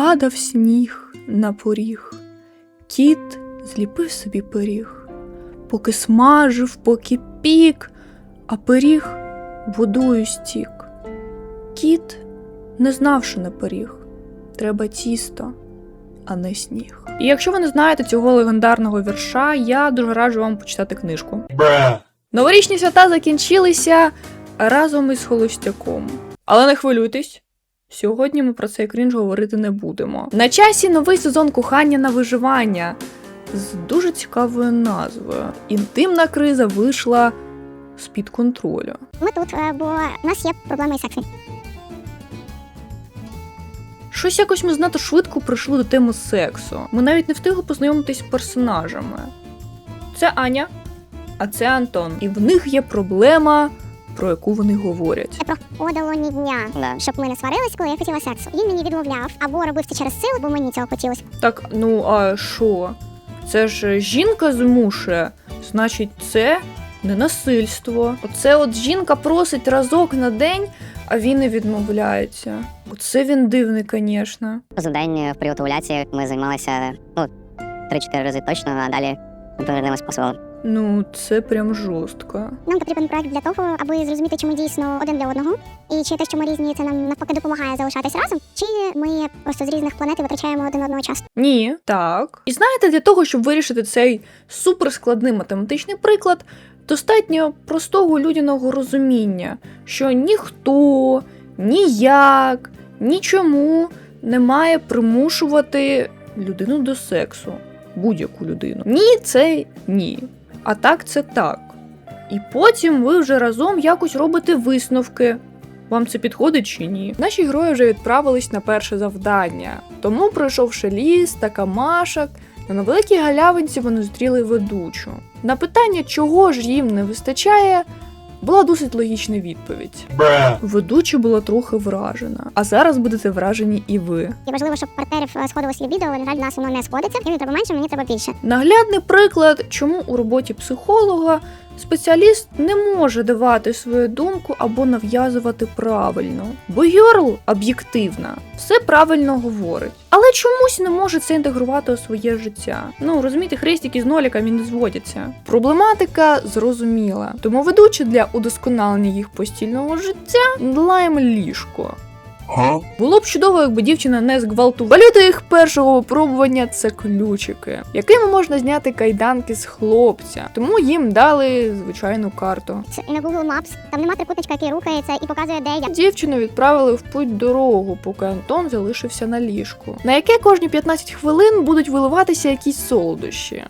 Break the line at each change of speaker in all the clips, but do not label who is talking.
Падав сніг на поріг, кіт зліпив собі пиріг, поки смажив, поки пік, а пиріг водою стік. Кіт не знав, що на пиріг. Треба тісто, а не сніг. І якщо ви не знаєте цього легендарного вірша, я дуже раджу вам почитати книжку.
Bruh.
Новорічні свята закінчилися разом із холостяком. Але не хвилюйтесь. Сьогодні ми про цей крінж говорити не будемо. На часі новий сезон кохання на виживання з дуже цікавою назвою. Інтимна криза вийшла з-під контролю.
Ми тут, е, бо у нас є проблеми із сексом.
Щось якось ми знато швидко прийшли до теми сексу. Ми навіть не встигли познайомитись з персонажами. Це Аня, а це Антон. І в них є проблема, про яку вони говорять.
Це проходило ні дня,
Да.
щоб ми не сварились, коли я хотіла сексу. Він мені відмовляв або робив це через силу, бо мені цього хотілося.
Так, ну а що? Це ж жінка змушує, значить, це не насильство. Оце от жінка просить разок на день, а він не відмовляється. Оце він дивний, звісно.
За день в період овуляції ми займалися ну, 3-4 рази точно, а далі ми повернемось по селу.
Ну, це прям жорстко.
Нам потрібен проект для того, аби зрозуміти, чи ми дійсно один для одного, і чи те, що ми різні, це нам навпаки допомагає залишатись разом, чи ми просто з різних планет і витрачаємо один одного час.
Ні, так. І знаєте, для того, щоб вирішити цей суперскладний математичний приклад, достатньо простого людяного розуміння, що ніхто, ніяк, нічому не має примушувати людину до сексу, будь-яку людину. Ні, це ні. А так це так. І потім ви вже разом якось робите висновки. Вам це підходить чи ні? Наші герої вже відправились на перше завдання. Тому, пройшовши ліс та камашок, на невеликій галявинці вони зустріли ведучу. На питання, чого ж їм не вистачає, була досить логічна відповідь. Ведуча була трохи вражена, а зараз будете вражені і ви.
І важливо, щоб партнерів е, сходилося відео, але на жаль, нас воно не сходиться. Мені треба менше, мені треба більше.
Наглядний приклад, чому у роботі психолога спеціаліст не може давати свою думку або нав'язувати правильно. Бо Йорл об'єктивна, все правильно говорить, але чомусь не може це інтегрувати у своє життя. Ну розумієте, хрестики з ноліками не зводяться. Проблематика зрозуміла, тому ведучи для удосконалення їх постільного життя дала їм ліжко.
Huh?
Було б чудово, якби дівчина не зґвалтувала. Валюта їх першого випробування це ключики, якими можна зняти кайданки з хлопця. Тому їм дали звичайну карту.
Це не Google Maps, там нема трикутничка, який рухається і показує, де я.
Дівчину відправили в путь дорогу, поки Антон залишився на ліжку, на яке кожні 15 хвилин будуть виливатися якісь солодощі.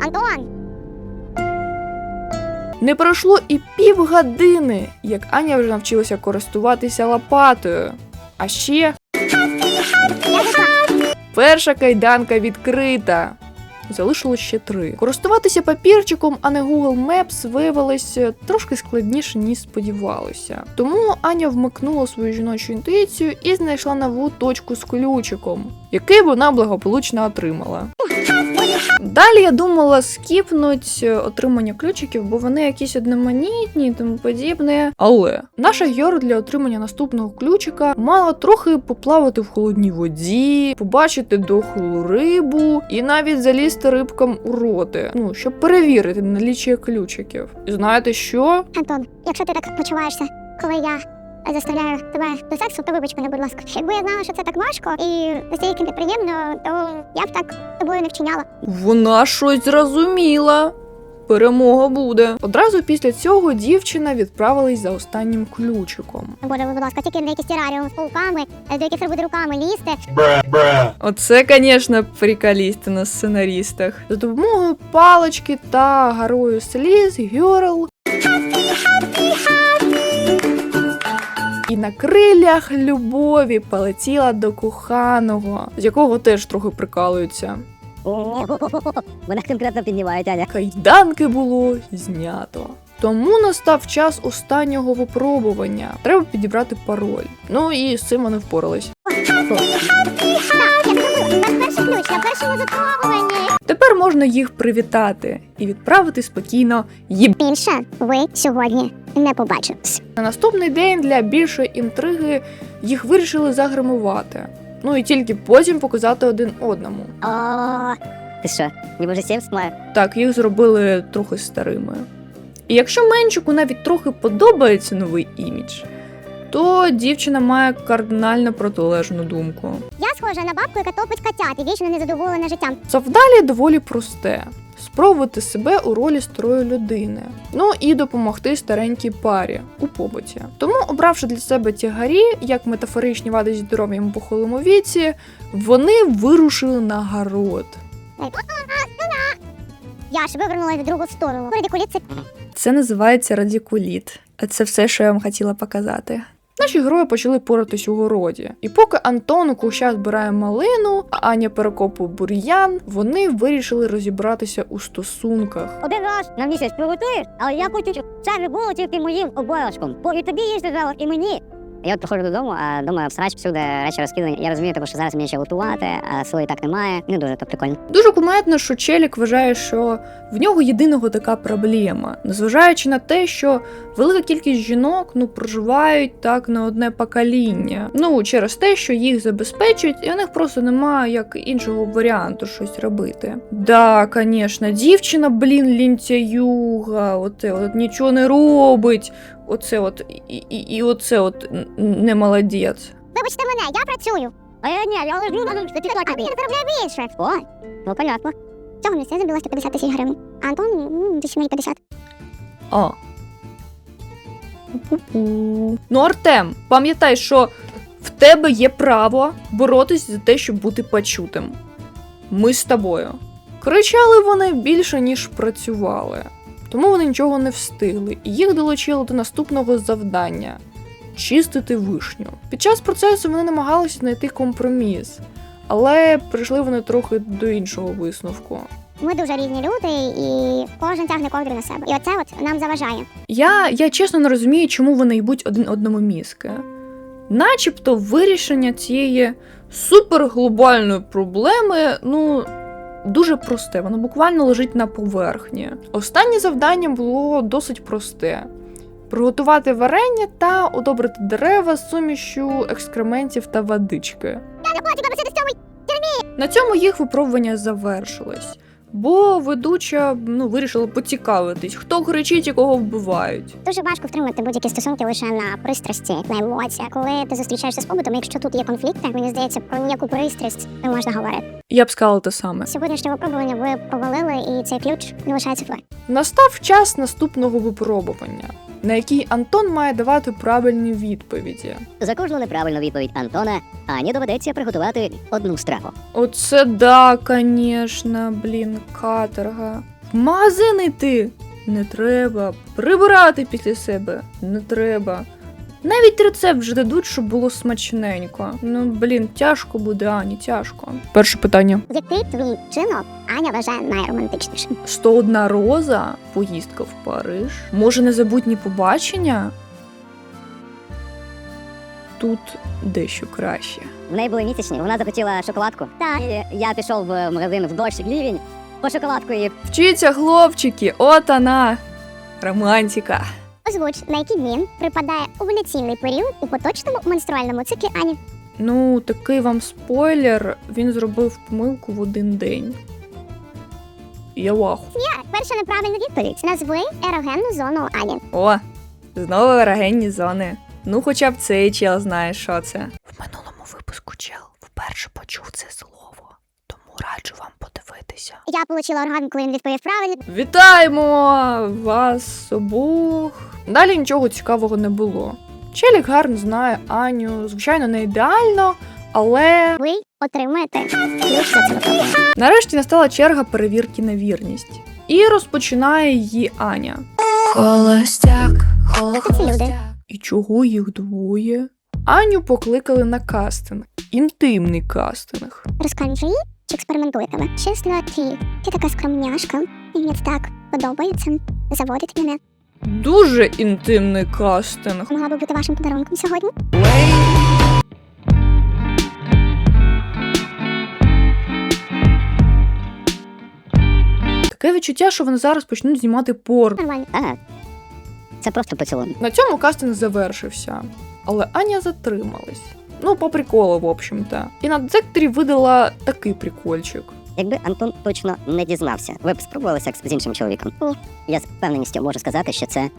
Антон!
Не пройшло і півгодини, як Аня вже навчилася користуватися лопатою. А ще перша кайданка відкрита. Залишилось ще три. Користуватися папірчиком, а не Google Maps виявилося трошки складніше, ніж сподівалося. Тому Аня вмикнула свою жіночу інтуїцію і знайшла нову точку з ключиком, який вона благополучно отримала. Далі я думала скіпнуть е, отримання ключиків, бо вони якісь одноманітні і тому подібне. Але наша Йор для отримання наступного ключика мала трохи поплавати в холодній воді, побачити дохлу рибу і навіть залізти рибкам у роти. Ну, щоб перевірити наліччя ключиків. І знаєте що?
Антон, якщо ти так почуваєшся, коли я заставляю тебе до сексу, то вибач мене, будь ласка. Якби я знала, що це так важко і настільки неприємно, то я б так тобою не вчиняла.
Вона щось зрозуміла. Перемога буде. Одразу після цього дівчина відправилась за останнім ключиком.
Боже, будь ласка, тільки на якийсь тераріум з пауками, е, до яких треба буде руками лізти.
Оце, звісно, приколісти на сценаристах. За допомогою палички та гарою сліз Герл на крилях любові полетіла до коханого, з якого теж трохи прикалуються.
Вона конкретно піднімає Аня.
Кайданки було знято. Тому настав час останнього випробування. Треба підібрати пароль. Ну і з цим вони впорались.
Так, я першому випробуванні.
Тепер можна їх привітати і відправити спокійно їб.
Більше ви сьогодні не побачитесь.
На наступний день для більшої інтриги їх вирішили загримувати. Ну і тільки потім показати один одному.
О,
Ти що, ніби вже сім має?
Так, їх зробили трохи старими. І якщо менчику навіть трохи подобається новий імідж, то дівчина має кардинально протилежну думку.
я схожа на бабку, яка топить котят і вічно незадоволена життям.
Завдалі доволі просте. Спробувати себе у ролі старої людини, ну і допомогти старенькій парі у побуті. Тому, обравши для себе тягарі, як метафоричні вади зі здоров'ям у похилому віці, вони вирушили на город.
Я ж вивернула в другу сторону. Радикуліт це
Це називається радікуліт. А це все, що я вам хотіла показати. Наші герої почали поратись у городі. І поки Антон у кущах збирає малину, а Аня перекопує бур'ян, вони вирішили розібратися у стосунках.
Один раз на місяць приготуєш, але я хочу, щоб це не було тільки моїм обов'язком. Бо і тобі їсти треба, і мені. Я от приходжу додому, а дома всрач всюди речі розкидані. Я розумію, тому що зараз мені ще готувати, а сили так немає. Не дуже то прикольно.
Дуже кумедно, що Челік вважає, що в нього єдиного така проблема, незважаючи на те, що велика кількість жінок ну проживають так на одне покоління. Ну через те, що їх забезпечують, і у них просто немає як іншого варіанту щось робити. Да, звісно, дівчина, блін, лінцяюга, оце от нічого не робить. Оце от і, і, і оце от не молодець.
Вибачте мене, я працюю.
А я ні, я лежу на
А ти заробляє більше.
О, ну понятно.
Цього місця забила 150 тисяч гривень. А Антон десь мені 50.
А. Пу-пу. Ну, Артем, пам'ятай, що в тебе є право боротись за те, щоб бути почутим. Ми з тобою. Кричали вони більше, ніж працювали. Тому вони нічого не встигли, і їх долучили до наступного завдання чистити вишню. Під час процесу вони намагалися знайти компроміс, але прийшли вони трохи до іншого висновку.
Ми дуже різні люди, і кожен тягне ковдру на себе. І оце от нам заважає.
Я, я чесно не розумію, чому вони йбуть один одному мізки. Начебто вирішення цієї суперглобальної проблеми, ну, дуже просте, воно буквально лежить на поверхні. Останнє завдання було досить просте: приготувати варення та одобрити дерева з сумішю екскрементів та водички. На цьому їх випробування завершилось. Бо ведуча ну, вирішила поцікавитись, хто кричить і кого вбивають.
Дуже важко втримати будь-які стосунки лише на пристрасті, на емоціях. Коли ти зустрічаєшся з побутом, якщо тут є конфлікти, мені здається, про ніяку пристрасть не можна говорити.
Я б сказала те саме.
Сьогоднішнє випробування ви повалили, і цей ключ не лишається в
Настав час наступного випробування, на який Антон має давати правильні відповіді.
За кожну неправильну відповідь Антона Ані доведеться приготувати одну страву.
Оце да, конечно, блін, каторга. В магазин йти не треба. Прибирати після себе не треба. Навіть рецепт вже дадуть, щоб було смачненько. Ну, блін, тяжко буде, Ані, тяжко. Перше питання:
Який твій чинок Аня вважає найромантичнішим?
101 роза, поїздка в Париж. Може, незабутні побачення? Тут дещо краще.
В неї були місячні, вона захотіла шоколадку.
Так.
І я пішов в магазин в дощ лівень по шоколадку і
Вчіться, хлопчики, от вона! Романтика.
Озвуч, на який дні припадає овуляційний період у поточному менструальному циклі Ані.
Ну, такий вам спойлер, він зробив помилку в один день. Я ваху.
Так, перша неправильна відповідь. Назви ерогенну зону Ані.
О, знову ерогенні зони. Ну, хоча б цей чел знає, що це. В минулому випуску чел вперше почув це слово, тому раджу вам подивитися.
Я отримала коли він відповів правильно.
Вітаємо вас обох. Далі нічого цікавого не було. Челік гарно знає Аню, звичайно, не ідеально, але
Ви отримаєте
нарешті настала черга перевірки на вірність. І розпочинає її Аня.
Холостяк,
люди?
І чого їх двоє? Аню покликали на кастинг. Інтимний кастинг.
Розкажи чи експериментує тебе. Чесно, ти, ти така скромняшка, і мені це так подобається. Заводить мене.
Дуже інтимний кастинг.
Могла би бути вашим подарунком сьогодні.
Таке відчуття, що вони зараз почнуть знімати порно.
Нормально.
ага. Це просто поцілунок.
На цьому кастинг завершився, але Аня затрималась. Ну, по приколу, в общем-то. І на детекторі видала такий прикольчик.
Якби Антон точно не дізнався, ви б спробували секс з іншим чоловіком?
Ні.
Я з впевненістю можу сказати, що це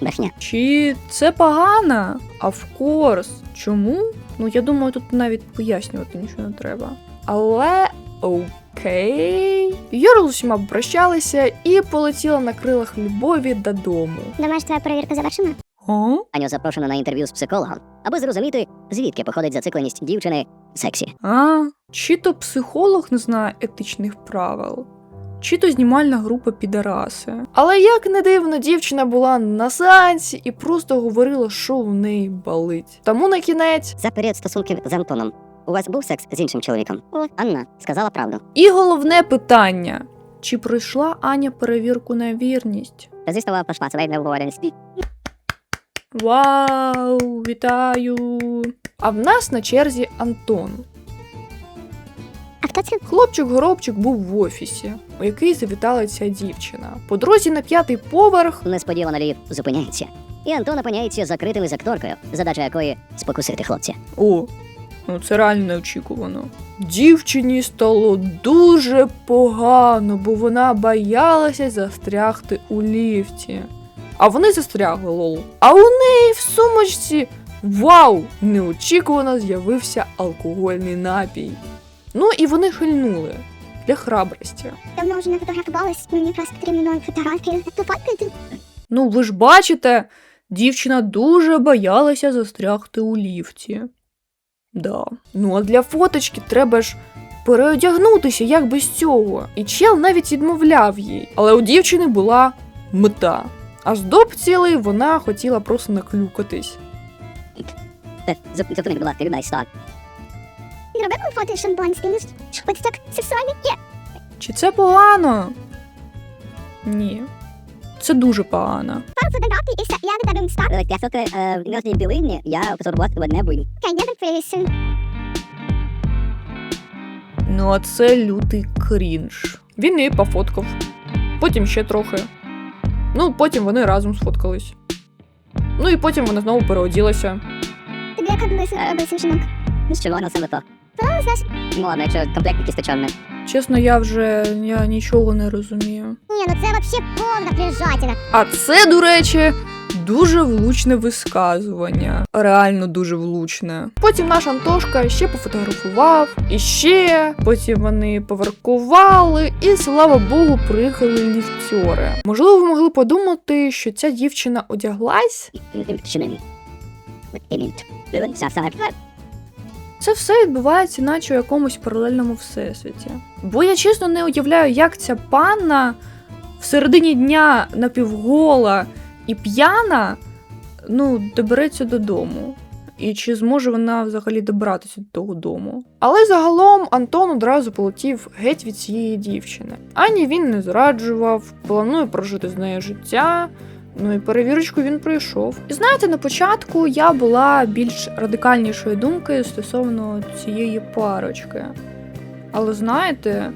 брехня.
Чи це погано? А в course. Чому? Ну, я думаю, тут навіть пояснювати нічого не треба. Але окей. Йорл з усіма попрощалися і полетіла на крилах любові додому.
Думаєш, твоя перевірка завершена?
О?
Аню запрошено на інтерв'ю з психологом, аби зрозуміти, звідки походить зацикленість дівчини в сексі.
А, чи то психолог не знає етичних правил, чи то знімальна група підараси. Але як не дивно, дівчина була на сеансі і просто говорила, що в неї болить. Тому на кінець.
За період стосунків з Антоном у вас був секс з іншим чоловіком?
Ні.
Анна сказала правду.
І головне питання: чи пройшла Аня перевірку на вірність?
Зістова пошла це не обговорюваність.
Вау, вітаю! А в нас на черзі Антон.
А хто це?
Хлопчик-горобчик був в офісі, у який завітала ця дівчина. По дорозі на п'ятий поверх
Несподівано лід зупиняється. І Антон опиняється закритим із акторкою, задача якої спокусити хлопця.
О, ну це реально неочікувано. Дівчині стало дуже погано, бо вона боялася застрягти у ліфті. А вони застрягли лол. А у неї в сумочці вау! Неочікувано з'явився алкогольний напій. Ну і вони хильнули для храбрості.
Давно вже не фотографувалась, мені якраз потрібні нові фотографії. Пофоткайте?
Ну, ви ж бачите, дівчина дуже боялася застрягти у ліфті. Да. Ну, а для фоточки треба ж переодягнутися, як без цього. І чел навіть відмовляв їй. Але у дівчини була мета. А з доп цілий вона хотіла просто наклюкатись. Чи це погано? Ні. Це дуже погано. Ну, а це лютий крінж. Він її пофоткав. Потім ще трохи. Ну, потім вони разом сфоткались. Ну і потім вона знову переоділася.
Тобі як близько робиться жінок?
З червоного саме то.
знаєш.
Ну ладно, якщо комплект якийсь то чорний.
Чесно, я вже я нічого не розумію.
Ні, ну це вообще повна прижатіна.
А це, до речі, дуже влучне висказування. Реально дуже влучне. Потім наш Антошка ще пофотографував, і ще. Потім вони поверкували, і слава Богу, приїхали ліфтьори. Можливо, ви могли подумати, що ця дівчина одяглась. Це все відбувається, наче у якомусь паралельному всесвіті. Бо я чесно не уявляю, як ця панна в середині дня напівгола і п'яна ну, добереться додому. І чи зможе вона взагалі добратися до того дому? Але загалом Антон одразу полетів геть від цієї дівчини. Ані він не зраджував, планує прожити з нею життя. Ну і перевірочку він пройшов. І знаєте, на початку я була більш радикальнішої думки стосовно цієї парочки. Але знаєте,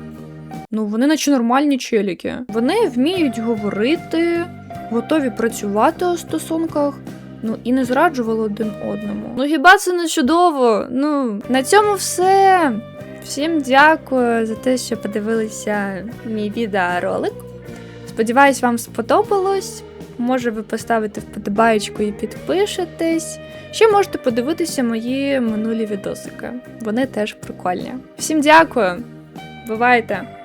ну вони наче нормальні челіки. Вони вміють говорити, готові працювати у стосунках. Ну і не зраджували один одному. Ну хіба це не чудово? Ну на цьому все. Всім дякую за те, що подивилися мій відеоролик. Сподіваюсь, вам сподобалось. Може, ви поставите вподобаєчку і підпишетесь. Ще можете подивитися мої минулі відосики. Вони теж прикольні. Всім дякую. Бувайте!